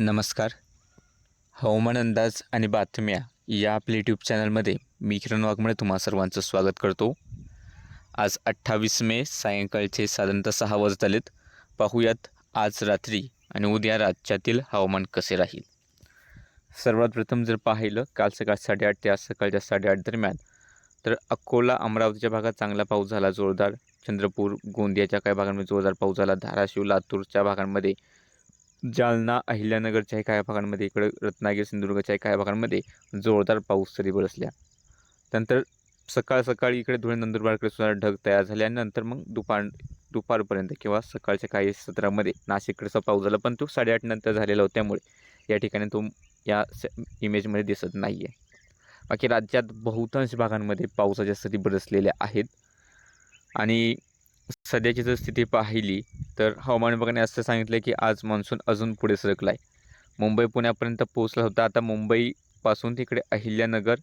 नमस्कार. हवामान अंदाज आणि बातम्या या आपल्या यूट्यूब चॅनलमध्ये मी किरण वाघमळे तुम्हा सर्वांचं स्वागत करतो. आज अठ्ठावीस मे सायंकाळचे साधारणतः सहा वाजत आलेत. पाहूयात आज रात्री आणि उद्या राज्यातील हवामान कसे राहील. सर्वात प्रथम जर पाहिलं काल सकाळ साडेआठ ते आज सकाळच्या साडेआठ दरम्यान तर अकोला अमरावतीच्या भागात चांगला पाऊस झाला जोरदार चंद्रपूर गोंदियाच्या काही भागांमध्ये जोरदार पाऊस झाला धाराशिव लातूरच्या भागांमध्ये जालना अहिल्यानगरच्याही काही भागांमध्ये इकडे रत्नागिरी सिंधुदुर्गच्याही काही भागांमध्ये जोरदार पाऊस तरी बरसल्या. नंतर सकाळ सकाळी इकडे धुळे नंदुरबारकडे सुद्धा ढग तयार झाले आणि नंतर मग दुपार दुपारपर्यंत किंवा सकाळच्या काही सत्रामध्ये नाशिककडचा पाऊस झाला पण तो साडेआठ नंतर झालेला होता त्यामुळे या ठिकाणी तो या स इमेजमध्ये दिसत नाही आहे बाकी राज्यात बहुतांश भागांमध्ये पावसाच्या सरी बरसलेल्या आहेत. आणि सध्याची जर स्थिती पाहिली तर हवामान विभागाने असं सांगितलं की आज मान्सून अजून पुढे सरकला आहे मुंबई पुण्यापर्यंत पोहोचला होता. आता मुंबईपासून तिकडे अहिल्यानगर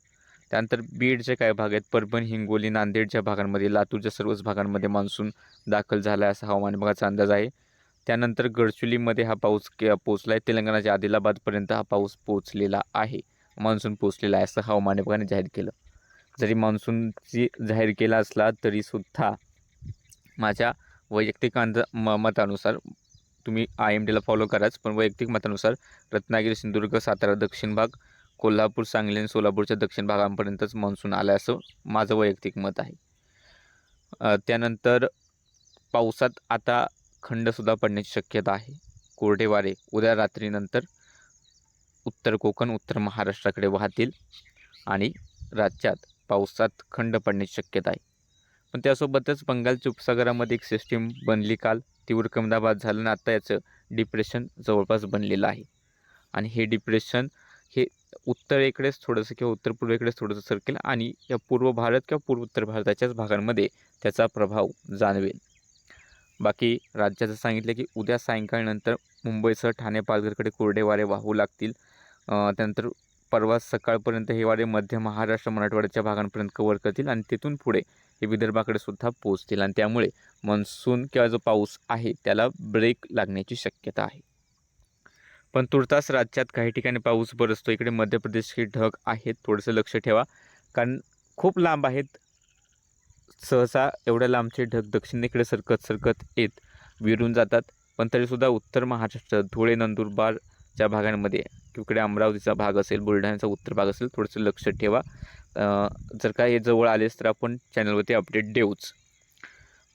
त्यानंतर बीडचे काही भाग आहेत. परभणी हिंगोली नांदेडच्या भागांमध्ये लातूरच्या सर्वच भागांमध्ये मान्सून दाखल झाला आहे असा हवामान विभागाचा अंदाज आहे. त्यानंतर गडचुलीमध्ये हा पाऊस के पोचला आहे तेलंगणाच्या आदिलाबादपर्यंत हा पाऊस पोचलेला आहे. मान्सून पोचलेला आहे असं हवामान विभागाने जाहीर केलं. जरी मान्सूनची जाहीर केला असला तरीसुद्धा माझ्या वैयक्तिक अंद म मतानुसार तुम्ही आय एम डीला फॉलो कराच. पण वैयक्तिक मतानुसार रत्नागिरी सिंधुदुर्ग सातारा दक्षिण भाग कोल्हापूर सांगली आणि सोलापूरच्या दक्षिण भागांपर्यंतच मान्सून आला आहे असं माझं वैयक्तिक मत आहे. त्यानंतर पावसात आता खंडसुद्धा पडण्याची शक्यता आहे. कोरडे वारे उद्या रात्रीनंतर उत्तर कोकण उत्तर महाराष्ट्राकडे वाहतील आणि राज्यात पावसात खंड पडण्याची शक्यता आहे. पण त्यासोबतच बंगालच्या उपसागरामध्ये एक सिस्टीम बनली काल. तीव्र कमदाबाद झालं आणि आता याचं डिप्रेशन जवळपास बनलेलं आहे. आणि हे डिप्रेशन हे उत्तरेकडेच थोडंसं किंवा उत्तर पूर्वेकडेच थोडंसं सरकेल आणि या पूर्व भारत किंवा पूर्व उत्तर भारताच्याच भागांमध्ये त्याचा प्रभाव जाणवेल. बाकी राज्याचं सांगितलं की उद्या सायंकाळीनंतर मुंबईसह ठाणे पालघरकडे कोरडे वारे वाहू लागतील. त्यानंतर परवा सकाळपर्यंत हे वारे मध्य महाराष्ट्र मराठवाड्याच्या भागांपर्यंत कव्हर करतील आणि तिथून पुढे हे विदर्भाकडे सुद्धा पोहोचतील आणि त्यामुळे मान्सून किंवा जो पाऊस आहे त्याला ब्रेक लागण्याची शक्यता आहे. पण तुर्तास राज्यात काही ठिकाणी पाऊस बरसतो. इकडे मध्य प्रदेशचे ढग आहेत. थोडंसं लक्ष ठेवा. कारण खूप लांब आहेत. सहसा एवढ्या लांबचे ढग दक्षिणेकडे सरकत सरकत येत विरून जातात. पण तरीसुद्धा उत्तर महाराष्ट्र धुळे नंदुरबारच्या भागांमध्ये इकडे अमरावतीचा भाग असेल बुलढाण्याचा उत्तर भाग असेल थोडंसं लक्ष ठेवा. जर का हे जवळ आलेच तर आपण चॅनलवरती अपडेट देऊच.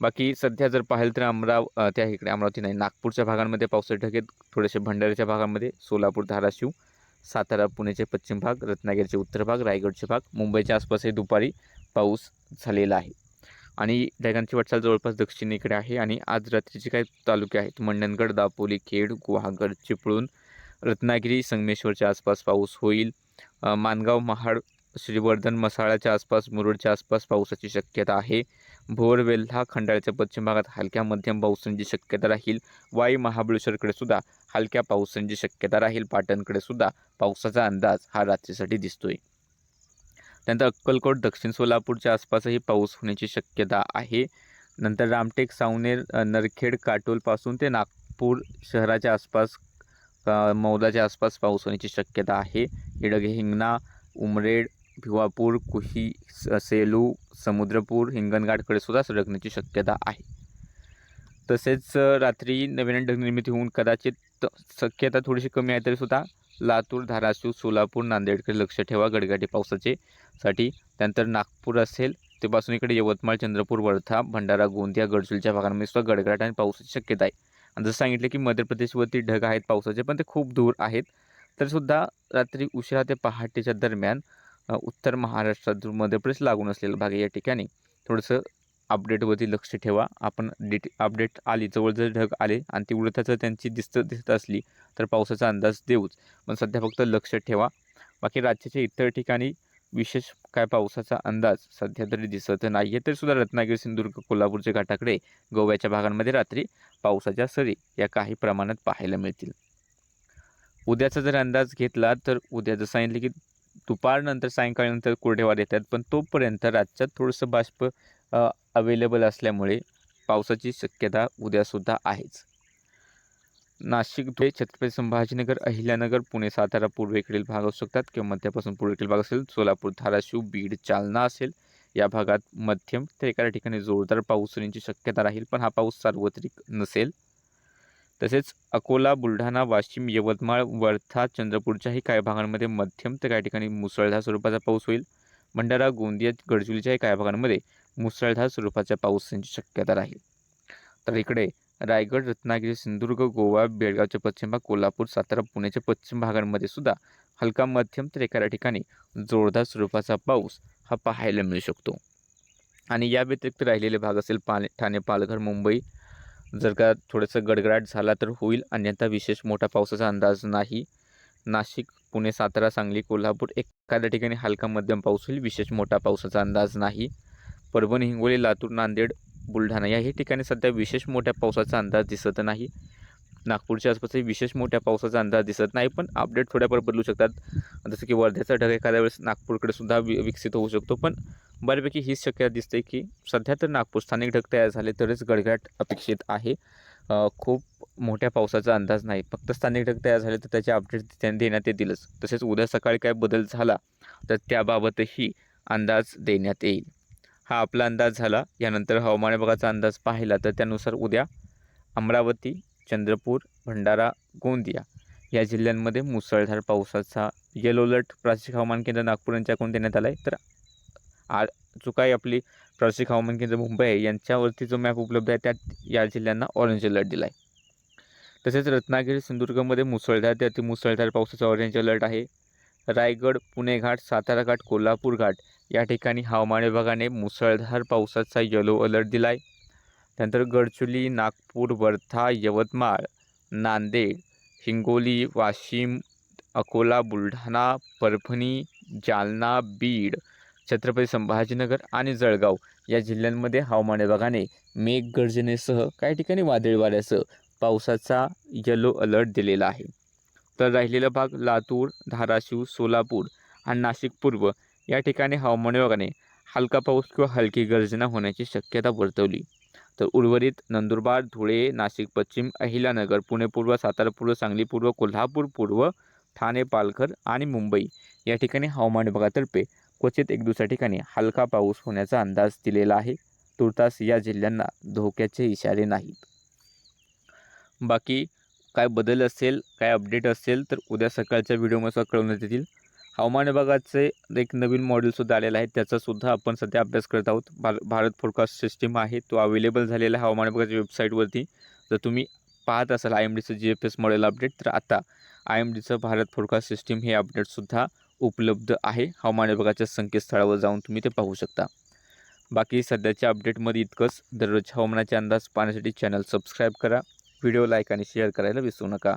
बाकी सध्या जर पाहिलं तर अमराव त्या इकडे अमरावती नाही नागपूरच्या भागांमध्ये पावसाचे ढग थोडेसे भंडाऱ्याच्या भागामध्ये सोलापूर धाराशिव सातारा पुणेचे पश्चिम भाग रत्नागिरीचे उत्तर भाग रायगडचे भाग मुंबईच्या आसपासही दुपारी पाऊस झालेला आहे. आणि ढगांची वाटचाल जवळपास दक्षिणेकडे आहे आणि आज रात्रीचे काही तालुके आहेत. मंडणगड दापोली खेड गुहागर चिपळूण रत्नागिरी संगमेश्वरच्या आसपास पाऊस होईल. मानगाव महाड श्रीवर्धन मसाळ्याच्या आसपास मुरुडच्या आसपास पावसाची शक्यता आहे. भोर वेल्हा खंडाळ्याच्या पश्चिम भागात हलक्या मध्यम पावसाची शक्यता राहील. वाई महाबळेश्वरकडे सुद्धा हलक्या पावसाची शक्यता राहील. पाटणकडे सुद्धा पावसाचा अंदाज हा रात्रीसाठी दिसतोय. त्यानंतर अक्कलकोट दक्षिण सोलापूरच्या आसपासही पाऊस होण्याची शक्यता आहे. नंतर रामटेक सावनेर नरखेड काटोलपासून ते नागपूर शहराच्या आसपास मौदाच्या आसपास पाऊस होण्याची शक्यता आहे. इडगे हिंगणा उमरेड भिवापूर कुही स- सेलू समुद्रपूर हिंगणघाटकडे सुद्धा सरकण्याची शक्यता आहे. तसेच रात्री नवीन ढग निर्मिती होऊन कदाचित शक्यता थोडीशी कमी आहे तरीसुद्धा लातूर धाराशिव सोलापूर नांदेडकडे लक्ष ठेवा. गडगाटी पावसाचे साठी त्यानंतर नागपूर असेल तेपासून इकडे यवतमाळ चंद्रपूर वर्धा भंडारा गोंदिया गडचिरोलीच्या भागांमध्ये सुद्धा गडगडाट आणि पावसाची शक्यता आहे. आणि जसं सांगितलं की मध्य प्रदेशवरती ढग आहेत पावसाचे पण ते खूप दूर आहेत. तरीसुद्धा रात्री उशिरा ते पहाटेच्या दरम्यान उत्तर महाराष्ट्रात जो मध्य प्रदेश लागून असलेला भाग आहे या ठिकाणी. थोडंसं अपडेटवरती लक्ष ठेवा. आपण डिटे अपडेट आली जवळ जर ढग आले आणि तीव्रता जर त्यांची दिसत दिसत असली तर पावसाचा अंदाज देऊच. पण सध्या फक्त लक्ष ठेवा. बाकी राज्याच्या इतर ठिकाणी विशेष काय पावसाचा अंदाज सध्या तरी दिसत नाही आहे तरीसुद्धा रत्नागिरी सिंधुदुर्ग कोल्हापूरच्या घाटाकडे गोव्याच्या भागांमध्ये रात्री पावसाच्या सरी या काही प्रमाणात पाहायला मिळतील. उद्याचा जर अंदाज घेतला तर उद्या जसं सांगितलं की दुपारनंतर सायंकाळनंतर कोरडेवार येतात पण तोपर्यंत राज्यात थोडंसं बाष्प अवेलेबल असल्यामुळे पावसाची शक्यता उद्यासुद्धा आहेच. नाशिक धुळे छत्रपती संभाजीनगर अहिल्यानगर पुणे सातारा पूर्वेकडील भाग असू शकतात किंवा मध्यापासून पूर्वेकडील भाग असेल सोलापूर धाराशिव बीड जालना असेल या भागात मध्यम तर एका ठिकाणी जोरदार पाऊस होण्याची शक्यता राहील. पण हा पाऊस सार्वत्रिक नसेल. तसेच अकोला बुलढाणा वाशिम यवतमाळ वर्धा चंद्रपूरच्याही काही भागांमध्ये मध्यम तर काही ठिकाणी मुसळधार स्वरूपाचा पाऊस होईल. भंडारा गोंदिया गडचिरोलीच्याही काही भागांमध्ये मुसळधार स्वरूपाचा पाऊस यांची शक्यता राहील. तर इकडे रायगड रत्नागिरी सिंधुदुर्ग गोवा बेळगावच्या पश्चिम भाग कोल्हापूर सातारा पुण्याच्या पश्चिम भागांमध्ये सुद्धा हलका मध्यम तर एखाद्या ठिकाणी जोरदार स्वरूपाचा पाऊस हा पाहायला मिळू शकतो. आणि या व्यतिरिक्त राहिलेले भाग असेल पाले ठाणे पालघर मुंबई जर का थोडंसं गडगडाट झाला तर होईल. अन्यथा विशेष मोठा पावसाचा अंदाज नाही. नाशिक पुणे सातारा सांगली कोल्हापूर एखाद्या ठिकाणी हलका मध्यम पाऊस होईल. विशेष मोठा पावसाचा अंदाज नाही. परभणी हिंगोली लातूर नांदेड बुलढाणा याही ठिकाणी सध्या विशेष मोठ्या पावसाचा अंदाज दिसत नाही. नागपूरच्या आसपासही विशेष मोठ्या पावसाचा अंदाज दिसत नाही पण अपडेट थोड्याफार बदलू शकतात. जसं की वर्ध्याचा ढग एखाद्या वेळेस नागपूरकडे सुद्धा वि विकसित होऊ शकतो पण बऱ्यापैकी हीच शक्यता दिसते की सध्या तर नागपूर स्थानिक ढग तयार झाले तरच गडगडाट अपेक्षित आहे. खूप मोठ्या पावसाचा अंदाज नाही. फक्त स्थानिक ढग तयार झाले तर त्याचे अपडेट त्या- देण्यात येतीलच. तसेच उद्या सकाळी काय बदल झाला तर त्याबाबतही अंदाज देण्यात येईल. हा आपला अंदाज झाला. यानंतर हवामान विभागाचा अंदाज पाहिला तर त्यानुसार उद्या अमरावती चंद्रपूर भंडारा गोंदिया या जिल्ह्यांमध्ये मुसळधार पावसाचा येलो अलर्ट प्रादेशिक हवामान केंद्र नागपूर यांच्याकडून देण्यात आला आहे तर आ जो काही आपली प्रादेशिक हवामान केंद्र मुंबई आहे यांच्यावरती जो मॅप उपलब्ध आहे त्यात या जिल्ह्यांना ऑरेंज अलर्ट दिला आहे तसेच रत्नागिरी सिंधुदुर्गमध्ये मुसळधार ते अतिमुसळधार पावसाचा ऑरेंज अलर्ट आहे. रायगड पुणे घाट सातारा घाट कोल्हापूर घाट या ठिकाणी हवामान विभागाने मुसळधार पावसाचा येलो अलर्ट दिला आहे त्यानंतर गडचुली नागपूर वर्धा यवतमाळ नांदेड हिंगोली वाशिम अकोला बुलढाणा परभणी जालना बीड छत्रपती संभाजीनगर आणि जळगाव या जिल्ह्यांमध्ये हवामान विभागाने मेघगर्जनेसह काही ठिकाणी वादळी वाऱ्यासह पावसाचा येलो अलर्ट दिलेला आहे. तर राहिलेला भाग लातूर धाराशिव सोलापूर आणि नाशिक पूर्व या ठिकाणी हवामान विभागाने हलका पाऊस किंवा हलकी गर्जना होण्याची शक्यता वर्तवली. तर उर्वरित नंदुरबार धुळे नाशिक पश्चिम अहिल्यानगर पुणे पूर्व सातारा पूर्व सांगली पूर्व कोल्हापूर पूर्व ठाणे पालघर आणि मुंबई या ठिकाणी हवामान विभागातर्फे क्वचित एक दुसऱ्या ठिकाणी हलका पाऊस होण्याचा अंदाज दिलेला आहे. तुर्तास या जिल्ह्यांना धोक्याचे इशारे नाहीत. बाकी काय बदल असेल काय अपडेट असेल तर उद्या सकाळच्या व्हिडिओमध्ये कळवण्यात येतील. हवामान विभागाचे एक नवीन मॉडेलसुद्धा आलेलं आहे. त्याचासुद्धा आपण सध्या अभ्यास करत आहोत. भार भारत फोरकास्ट सिस्टीम आहे. तो अवेलेबल झालेला आहे हवामान विभागाच्या वेबसाईटवरती जर तुम्ही पाहत असाल I M डीचं G F S model update तर आता आय एम डीचं भारत फोरकास्ट सिस्टीम हे अपडेटसुद्धा उपलब्ध आहे. हवामान विभागाच्या संकेतस्थळावर जाऊन तुम्ही ते पाहू शकता. बाकी सध्याच्या अपडेटमध्ये इतकंच. दररोज हवामानाचे अंदाज पाहण्यासाठी चॅनल सबस्क्राईब करा. व्हिडिओ लाईक आणि शेअर करायला विसरू नका.